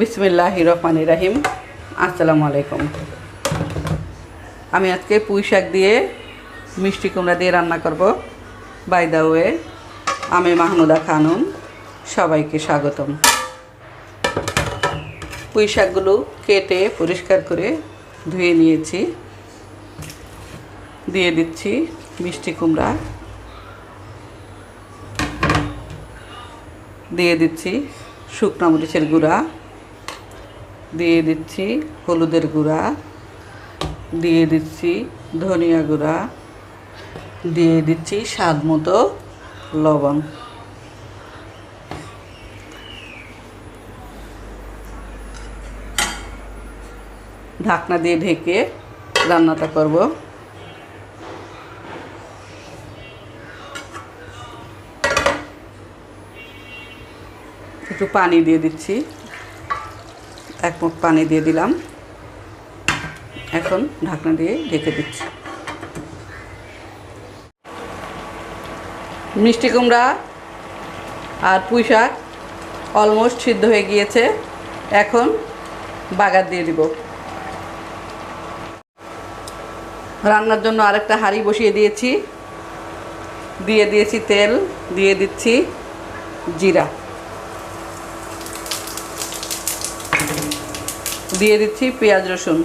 বিসমিল্লাহ রহমান রাহিম। আসসালামু আলাইকুম। আমি আজকে পুঁই শাক দিয়ে মিষ্টি কুমড়া দিয়ে রান্না করব। বাই দা ওয়ে আমি মাহমুদা খানম, সবাইকে স্বাগতম। পুঁই শাকগুলো কেটে পরিষ্কার করে ধুয়ে নিয়েছি। দিয়ে দিচ্ছি মিষ্টি কুমড়া। দিয়ে দিচ্ছি শুকনো মরিচের গুঁড়া। দিয়ে দিচ্ছি হলুদের গুঁড়া, দিয়ে দিচ্ছি ধনিয়া গুঁড়া, দিয়ে দিচ্ছি স্বাদ মতো লবণ। ঢাকনা দিয়ে ঢেকে রান্নাটা করব। একটু পানি দিয়ে দিচ্ছি। এক মুখ পানি দিয়ে দিলাম। এখন ঢাকনা দিয়ে ঢেকে দিচ্ছি। মিষ্টি কুমড়া আর পুঁই শাক অলমোস্ট সিদ্ধ হয়ে গিয়েছে। এখন বাগার দিয়ে দিব। রান্নার জন্য আরেকটা হাঁড়ি বসিয়ে দিয়েছি। দিয়ে দিয়েছি তেল, দিয়ে দিচ্ছি জিরা। দিয়ে দিচ্ছি পেঁয়াজ রসুন।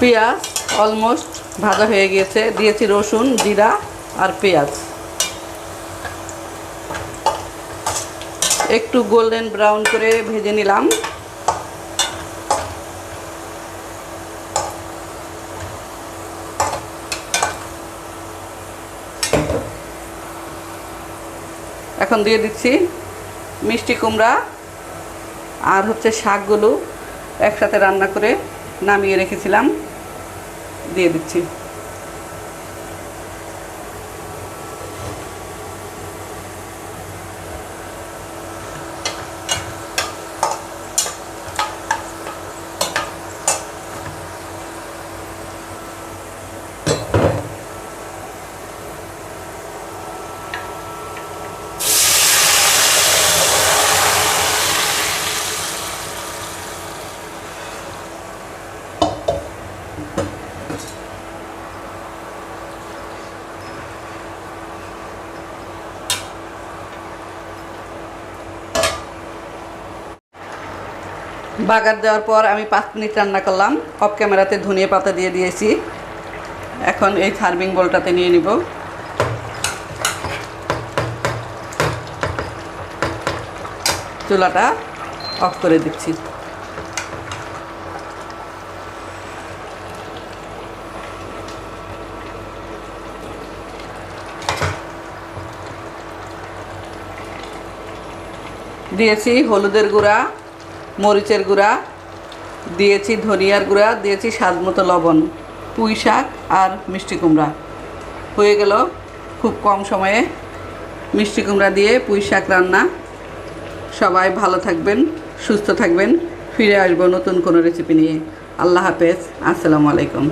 পেঁয়াজ অলমোস্ট ভাজা হয়ে গিয়েছে। দিয়েছি রসুন জিরা আর পেঁয়াজ। একটু গোল্ডেন ব্রাউন করে ভেজে নিলাম। এখন দিয়ে দিচ্ছি মিষ্টি কুমড়া আর হচ্ছে শাকগুলো একসাথে রান্না করে নামিয়ে রেখেছিলাম। দিয়ে দিচ্ছি। বাগার দেওয়ার পর আমি পাঁচ মিনিট রান্না করলাম। অফ ক্যামেরাতে ধনিয়া পাতা দিয়ে দিয়েছি। এখন এই সার্ভিং বলটাতে নিয়ে নিব। চুলাটা অফ করে দিচ্ছি। দিয়েছি হলুদের গুঁড়া। মরিচের গুঁড়া, দিয়েছি ধনিয়ার গুঁড়া, দিয়েছি স্বাদ মতো লবণ, পুঁই শাক আর মিষ্টি কুমড়া। হয়ে গেল খুব কম সময়ে মিষ্টি কুমড়া দিয়ে পুঁই শাক রান্না। সবাই ভালো থাকবেন, সুস্থ থাকবেন, ফিরে আসব নতুন কোনো রেসিপি নিয়ে। আল্লাহ হাফেজ, আসসালামু আলাইকুম।